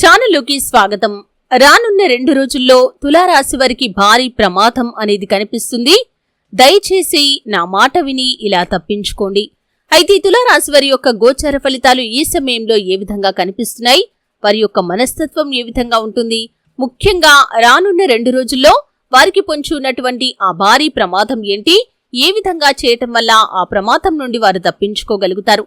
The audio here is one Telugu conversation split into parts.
ఛానల్లోకి స్వాగతం. రానున్న రెండు రోజుల్లో తులారాశి వారికి భారీ ప్రమాదం అనేది కనిపిస్తుంది. దయచేసి నా మాట విని ఇలా తప్పించుకోండి. అయితే తులారాశి వారి యొక్క గోచార ఫలితాలు ఈ సమయంలో ఏ విధంగా కనిపిస్తున్నాయి? వారి యొక్క మనస్తత్వం ఏ విధంగా ఉంటుంది? ముఖ్యంగా రానున్న రెండు రోజుల్లో వారికి పొంచి ఉన్నటువంటి ఆ భారీ ప్రమాదం ఏంటి? ఏ విధంగా చేయటం వల్ల ఆ ప్రమాదం నుండి వారు తప్పించుకోగలుగుతారు?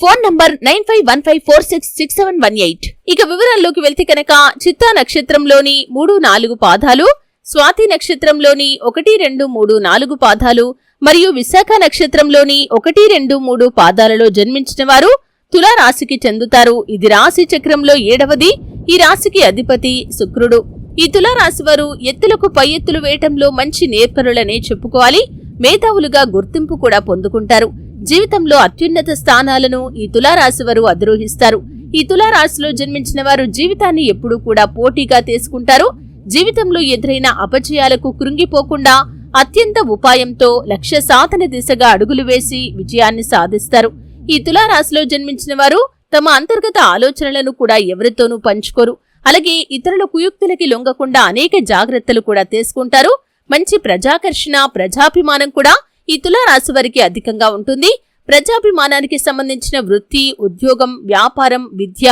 Phone number nine five one five four six six seven one eight. ఇక వివరాల్లోకి వెళ్తే కనుక చిత్తా నక్షత్రంలోని మూడు నాలుగు పాదాలు స్వాతి నక్షత్రంలోని ఒకటి రెండు మూడు నాలుగు పాదాలు మరియు విశాఖ నక్షత్రంలోని ఒకటి రెండు మూడు పాదాలలో జన్మించిన వారు తులారాశికి చెందుతారు. ఇది రాశి చక్రంలో ఏడవది. ఈ రాశికి అధిపతి శుక్రుడు. ఈ తులారాశి వారు ఎత్తులకు పై ఎత్తులు వేయటంలో మంచి నేర్పరులనే చెప్పుకోవాలి. మేధావులుగా గుర్తింపు కూడా పొందుకుంటారు. జీవితంలో అత్యున్నత స్థానాలను ఈ తులారాశి వారు అధిరోహిస్తారు. ఈ తులారాశిలో జన్మించిన వారు జీవితాన్ని ఎప్పుడూ కూడా పోటీగా తీసుకుంటారు. జీవితంలో ఎదురైన అపజయాలకు కృంగిపోకుండా అత్యంత ఉపాయంతో లక్ష్య సాధన దిశగా అడుగులు వేసి విజయాన్ని సాధిస్తారు. ఈ తులారాశిలో జన్మించిన వారు తమ అంతర్గత ఆలోచనలను కూడా ఎవరితోనూ పంచుకోరు. అలాగే ఇతరుల కుయుక్తులకి లొంగకుండా అనేక జాగ్రత్తలు కూడా తీసుకుంటారు. మంచి ప్రజాకర్షణ ప్రజాభిమానం కూడా ఈ తులారాశి వారికి అధికంగా ఉంటుంది. ప్రజాభిమానానికి సంబంధించిన వృత్తి ఉద్యోగం వ్యాపారం విద్య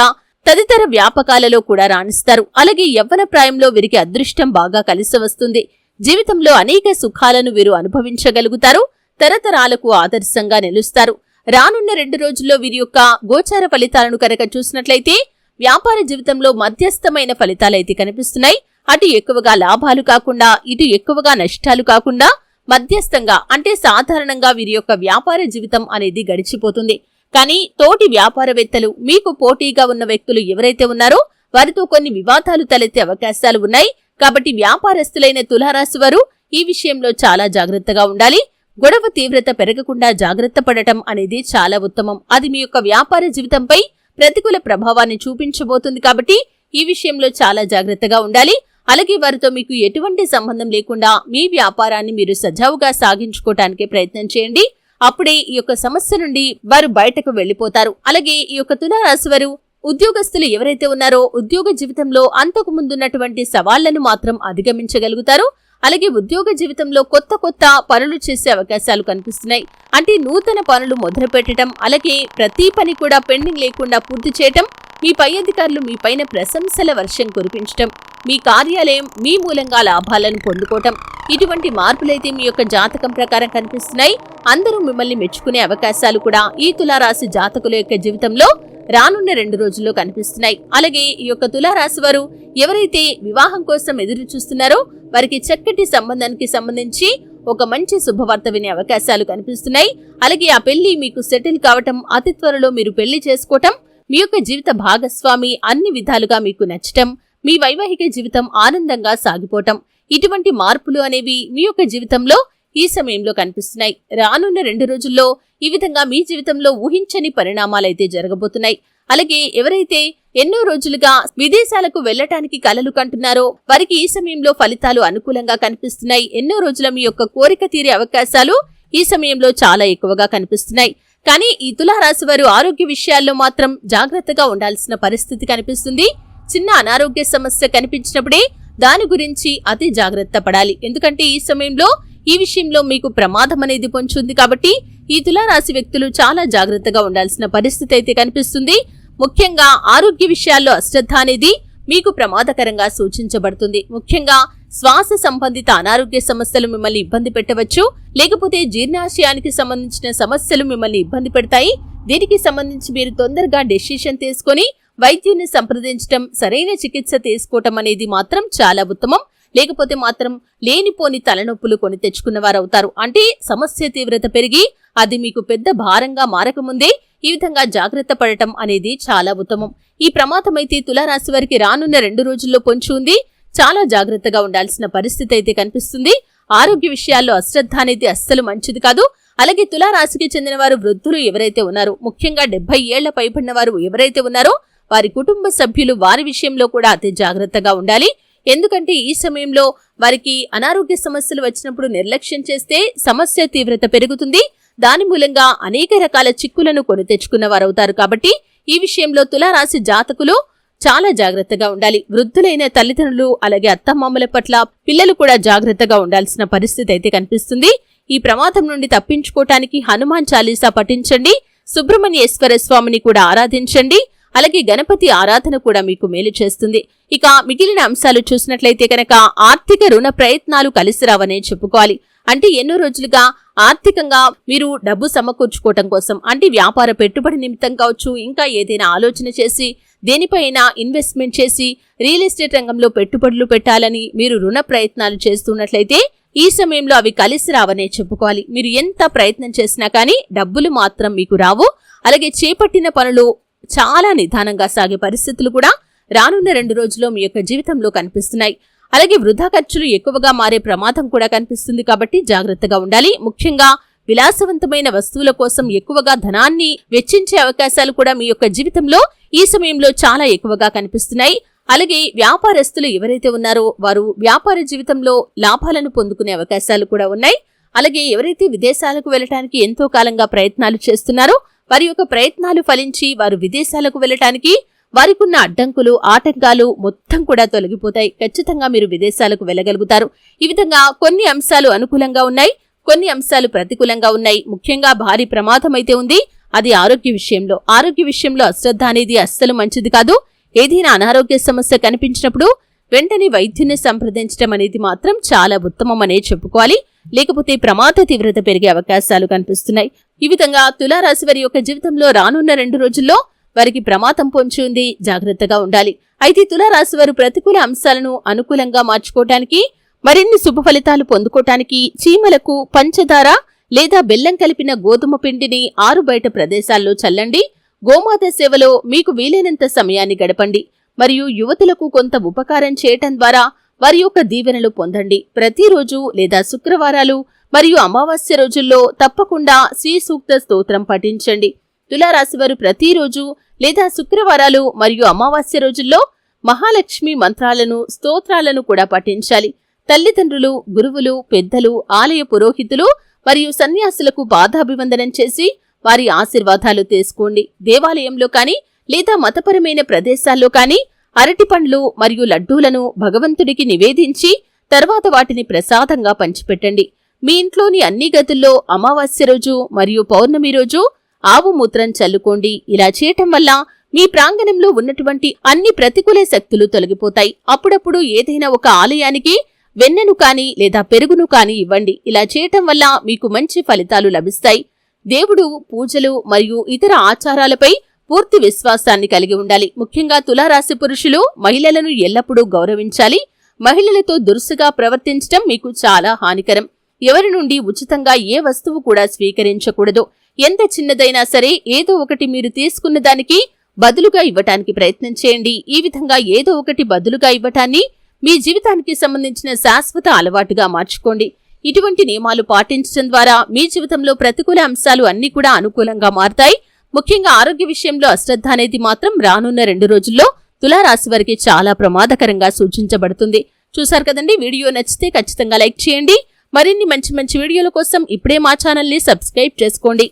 తదితర వ్యాపకాలలో కూడా రాణిస్తారు. అలాగే యవ్వన ప్రాయంలో వీరికి అదృష్టం బాగా కలిసి వస్తుంది. జీవితంలో అనేక సుఖాలను వీరు అనుభవించగలుగుతారు. తరతరాలకు ఆదర్శంగా నిలుస్తారు. రానున్న రెండు రోజుల్లో వీరి యొక్క గోచార ఫలితాలను కనుక చూసినట్లయితే వ్యాపార జీవితంలో మధ్యస్థమైన ఫలితాలైతే కనిపిస్తున్నాయి. అటు ఎక్కువగా లాభాలు కాకుండా ఇటు ఎక్కువగా నష్టాలు కాకుండా మధ్యస్థంగా అంటే సాధారణంగా వీరి యొక్క వ్యాపార జీవితం అనేది గడిచిపోతుంది. కానీ తోటి వ్యాపారవేత్తలు మీకు పోటీగా ఉన్న వ్యక్తులు ఎవరైతే ఉన్నారో వారితో కొన్ని వివాదాలు తలెత్తే అవకాశాలు ఉన్నాయి. కాబట్టి వ్యాపారస్తులైన తులారాశి వారు ఈ విషయంలో చాలా జాగ్రత్తగా ఉండాలి. గొడవ తీవ్రత పెరగకుండా జాగ్రత్త పడటం అనేది చాలా ఉత్తమం. అది మీ యొక్క వ్యాపార జీవితంపై ప్రతికూల ప్రభావాన్ని చూపించబోతుంది కాబట్టి ఈ విషయంలో చాలా జాగ్రత్తగా ఉండాలి. అలాగే వారితో మీకు ఎటువంటి సంబంధం లేకుండా మీ వ్యాపారాన్ని మీరు సజావుగా సాగించుకోవటానికి ప్రయత్నం చేయండి. అప్పుడే ఈ యొక్క సమస్య నుండి వారు బయటకు వెళ్ళిపోతారు అలాగే ఈ యొక్క తులారాశి వారు ఉద్యోగస్తులు ఎవరైతే ఉన్నారో ఉద్యోగ జీవితంలో అంతకు ముందున్నటువంటి సవాళ్ళను మాత్రం అధిగమించగలుగుతారు. అలాగే ఉద్యోగ జీవితంలో కొత్త కొత్త పనులు చేసే అవకాశాలు కనిపిస్తున్నాయి. అంటే నూతన పనులు మొదలు పెట్టడం అలాగే ప్రతి పని కూడా పెండింగ్ లేకుండా పూర్తి చేయటం మీ పై అధికారులు మీ పైన ప్రశంసల వర్షం కురిపించటం మీ కార్యాలయం మీ మూలంగా లాభాలను పొందుకోవటం. ఇటువంటి మార్పులైతే మీ యొక్క జాతకం ప్రకారం కనిపిస్తున్నాయి. అందరూ మిమ్మల్ని మెచ్చుకునే అవకాశాలు కూడా ఈ తులారాశి జాతకుల యొక్క జీవితంలో రానున్న రెండు రోజుల్లో కనిపిస్తున్నాయి. అలాగే ఈ యొక్క తులారాశి వారు ఎవరైతే వివాహం కోసం ఎదురు చూస్తున్నారో వారికి చక్కటి సంబంధానికి సంబంధించి ఒక మంచి శుభవార్త వినే అవకాశాలు కనిపిస్తున్నాయి. అలాగే ఆ పెళ్ళి మీకు సెటిల్ కావటం అతి త్వరలో మీరు పెళ్ళి చేసుకోవటం మీ యొక్క జీవిత భాగస్వామి అన్ని విధాలుగా మీకు నచ్చటం మీ వైవాహిక జీవితం ఆనందంగా సాగిపోవటం. ఇటువంటి మార్పులు అనేవి మీ యొక్క జీవితంలో ఈ సమయంలో కనిపిస్తున్నాయి. రానున్న రెండు రోజుల్లో ఈ విధంగా మీ జీవితంలో ఊహించని పరిణామాలైతే జరగబోతున్నాయి. అలాగే ఎవరైతే ఎన్నో రోజులుగా విదేశాలకు వెళ్ళటానికి కలలు కంటున్నారో వారికి ఈ సమయంలో ఫలితాలు అనుకూలంగా కనిపిస్తున్నాయి. ఎన్నో రోజుల మీ యొక్క కోరిక తీరే అవకాశాలు ఈ సమయంలో చాలా ఎక్కువగా కనిపిస్తున్నాయి. కానీ ఈ తులారాశి వారు ఆరోగ్య విషయాల్లో మాత్రం జాగ్రత్తగా ఉండాల్సిన పరిస్థితి కనిపిస్తుంది. చిన్న అనారోగ్య సమస్య కనిపించినప్పుడే దాని గురించి అతి జాగ్రత్త పడాలి. ఎందుకంటే ఈ సమయంలో ఈ విషయంలో మీకు ప్రమాదం అనేది పొంచుంది కాబట్టి ఈ తులారాశి వ్యక్తులు చాలా జాగ్రత్తగా ఉండాల్సిన పరిస్థితి అయితే కనిపిస్తుంది. ముఖ్యంగా ఆరోగ్య విషయాల్లో అశ్రద్ధ అనేది మీకు ప్రమాదకరంగా సూచించబడుతుంది. ముఖ్యంగా శ్వాస సంబంధిత అనారోగ్య సమస్యలు మిమ్మల్ని ఇబ్బంది పెట్టవచ్చు. లేకపోతే జీర్ణాశయానికి సంబంధించిన సమస్యలు మిమ్మల్ని ఇబ్బంది పెడతాయి. దీనికి సంబంధించి మీరు తొందరగా డెసిషన్ తీసుకొని వైద్యుని సంప్రదించటం సరైన చికిత్స తీసుకోవటం అనేది మాత్రం చాలా ఉత్తమం. లేకపోతే మాత్రం లేనిపోని తలనొప్పులు కొని తెచ్చుకున్నవారవుతారు అంటే సమస్య తీవ్రత పెరిగి అది మీకు పెద్ద భారంగా మారకముందే ఈ విధంగా జాగ్రత్త పడటం అనేది చాలా ఉత్తమం. ఈ ప్రమాదమైతే తులారాశి వారికి రానున్న రెండు రోజుల్లో పొంచి ఉంది. చాలా జాగ్రత్తగా ఉండాల్సిన పరిస్థితి అయితే కనిపిస్తుంది. ఆరోగ్య విషయాల్లో అశ్రద్ధ అనేది అస్సలు మంచిది కాదు. అలాగే తులారాశికి చెందిన వారు వృద్ధులు ఎవరైతే ఉన్నారో ముఖ్యంగా డెబ్బై ఏళ్ళ పైబడిన వారు ఎవరైతే ఉన్నారో వారి కుటుంబ సభ్యులు వారి విషయంలో కూడా అతి జాగ్రత్తగా ఉండాలి. ఎందుకంటే ఈ సమయంలో వారికి అనారోగ్య సమస్యలు వచ్చినప్పుడు నిర్లక్ష్యం చేస్తే సమస్య తీవ్రత పెరుగుతుంది. దాని మూలంగా అనేక రకాల చిక్కులను కొని తెచ్చుకున్న వారవుతారు కాబట్టి ఈ విషయంలో తులారాశి జాతకులు చాలా జాగ్రత్తగా ఉండాలి. వృద్ధులైన తల్లిదండ్రులు అలాగే అత్తమామల పట్ల పిల్లలు కూడా జాగ్రత్తగా ఉండాల్సిన పరిస్థితి అయితే కనిపిస్తుంది. ఈ ప్రమాదం నుండి తప్పించుకోవటానికి హనుమాన్ చాలీసా పఠించండి. సుబ్రహ్మణ్యేశ్వర స్వామిని కూడా ఆరాధించండి. అలాగే గణపతి ఆరాధన కూడా మీకు మేలు చేస్తుంది. ఇక మిగిలిన అంశాలు చూసినట్లయితే కనుక ఆర్థిక రుణ ప్రయత్నాలు కలిసి రావనే చెప్పుకోవాలి. అంటే ఎన్నో రోజులుగా ఆర్థికంగా మీరు డబ్బు సమకూర్చుకోవటం కోసం అంటే వ్యాపార పెట్టుబడి నిమిత్తం కావచ్చు ఇంకా ఏదైనా ఆలోచన చేసి దేనిపైన ఇన్వెస్ట్మెంట్ చేసి రియల్ ఎస్టేట్ రంగంలో పెట్టుబడులు పెట్టాలని మీరు రుణ ప్రయత్నాలు చేస్తున్నట్లయితే ఈ సమయంలో అవి కలిసి రావనే చెప్పుకోవాలి. మీరు ఎంత ప్రయత్నం చేసినా కానీ డబ్బులు మాత్రం మీకు రావు. అలాగే చేపట్టిన పనులు చాలా నిదానంగా సాగే పరిస్థితులు కూడా రానున్న రెండు రోజుల్లో మీ యొక్క జీవితంలో కనిపిస్తున్నాయి. అలాగే వృధా ఖర్చులు ఎక్కువగా మారే ప్రమాదం కూడా కనిపిస్తుంది కాబట్టి జాగ్రత్తగా ఉండాలి. ముఖ్యంగా విలాసవంతమైన వస్తువుల కోసం ఎక్కువగా ధనాన్ని వెచ్చించే అవకాశాలు కూడా మీ యొక్క జీవితంలో ఈ సమయంలో చాలా ఎక్కువగా కనిపిస్తున్నాయి. అలాగే వ్యాపారస్తులు ఎవరైతే ఉన్నారో వారు వ్యాపార జీవితంలో లాభాలను పొందుకునే అవకాశాలు కూడా ఉన్నాయి. అలాగే ఎవరైతే విదేశాలకు వెళ్ళటానికి ఎంతో కాలంగా ప్రయత్నాలు చేస్తున్నారో వారి యొక్క ప్రయత్నాలు ఫలించి వారు విదేశాలకు వెళ్ళటానికి వారికున్న అడ్డంకులు ఆటంకాలు మొత్తం కూడా తొలగిపోతాయి. ఖచ్చితంగా మీరు విదేశాలకు వెళ్ళగలుగుతారు. ఈ విధంగా కొన్ని అంశాలు అనుకూలంగా ఉన్నాయి కొన్ని అంశాలు ప్రతికూలంగా ఉన్నాయి. ముఖ్యంగా భారీ ప్రమాదం అయితే ఉంది. అది ఆరోగ్య విషయంలో. ఆరోగ్య విషయంలో అశ్రద్ధ అనేది అస్సలు మంచిది కాదు. ఏదైనా అనారోగ్య సమస్య కనిపించినప్పుడు వెంటనే వైద్యుని సంప్రదించడం అనేది మాత్రం చాలా ఉత్తమం అనే చెప్పుకోవాలి. లేకపోతే ప్రమాద తీవ్రత పెరిగే అవకాశాలు కనిపిస్తున్నాయి. ఈ విధంగా తులారాశి వారి యొక్క జీవితంలో రానున్న రెండు రోజుల్లో వారికి ప్రమాదం పొంచి ఉంది జాగ్రత్తగా ఉండాలి. అయితే తులారాశి వారు ప్రతికూల అంశాలను అనుకూలంగా మార్చుకోవటానికి మరిన్ని శుభ ఫలితాలు పొందుకోవటానికి చీమలకు పంచదార లేదా బెల్లం కలిపిన గోధుమ పిండిని ఆరు బయట ప్రదేశాల్లో చల్లండి. గోమాత సేవలో మీకు వీలైనంత సమయాన్ని గడపండి. మరియు యువతులకు కొంత ఉపకారం చేయటం ద్వారా వారి యొక్క దీవెనలు పొందండి. ప్రతిరోజు లేదా శుక్రవారాలు మరియు అమావాస్య రోజుల్లో తప్పకుండా శ్రీ సూక్త స్తోత్రం పఠించండి. తులారాశివారు ప్రతిరోజు లేదా శుక్రవారాలు మరియు అమావాస్య రోజుల్లో మహాలక్ష్మి మంత్రాలను స్తోత్రాలను కూడా పఠించాలి. తల్లిదండ్రులు గురువులు పెద్దలు ఆలయ పురోహితులు మరియు సన్యాసులకు బాధాభివందనం చేసి వారి ఆశీర్వాదాలు తీసుకోండి. దేవాలయంలో కానీ లేదా మతపరమైన ప్రదేశాల్లో కానీ అరటిపండ్లు మరియు లడ్డూలను భగవంతుడికి నివేదించి తర్వాత వాటిని ప్రసాదంగా పంచిపెట్టండి. మీ ఇంట్లోని అన్ని గదుల్లో అమావాస్య రోజు మరియు పౌర్ణమి రోజు ఆవు మూత్రం చల్లుకోండి. ఇలా చేయటం వల్ల మీ ప్రాంగణంలో ఉన్నటువంటి అన్ని ప్రతికూల శక్తులు తొలగిపోతాయి. అప్పుడప్పుడు ఏదైనా ఒక ఆలయానికి వెన్నెను కాని లేదా పెరుగును కాని ఇవ్వండి. ఇలా చేయటం వల్ల మీకు మంచి ఫలితాలు లభిస్తాయి. దేవుడు పూజలు మరియు ఇతర ఆచారాలపై పూర్తి విశ్వాసాన్ని కలిగి ఉండాలి. ముఖ్యంగా తులారాశి పురుషులు మహిళలను ఎల్లప్పుడూ గౌరవించాలి. మహిళలతో దురుసుగా ప్రవర్తించటం మీకు చాలా హానికరం. ఎవరి నుండి ఉచితంగా ఏ వస్తువు కూడా స్వీకరించకూడదు. ఎంత చిన్నదైనా సరే ఏదో ఒకటి మీరు తీసుకున్న దానికి బదులుగా ఇవ్వటానికి ప్రయత్నం చేయండి. ఈ విధంగా ఏదో ఒకటి బదులుగా ఇవ్వటాన్ని మీ జీవితానికి సంబంధించిన శాశ్వత అలవాటుగా మార్చుకోండి. ఇటువంటి నియమాలు పాటించడం ద్వారా మీ జీవితంలో ప్రతికూల అంశాలు అన్ని కూడా అనుకూలంగా మారతాయి. ముఖ్యంగా ఆరోగ్య విషయంలో అశ్రద్ధ అనేది మాత్రం రానున్న రెండు రోజుల్లో తులారాశి వారికి చాలా ప్రమాదకరంగా సూచించబడుతుంది. చూసారు కదండి? వీడియో నచ్చితే ఖచ్చితంగా లైక్ చేయండి. మరిన్ని మంచి మంచి వీడియోల కోసం ఇప్పుడే మా ఛానల్ని సబ్స్క్రైబ్ చేసుకోండి.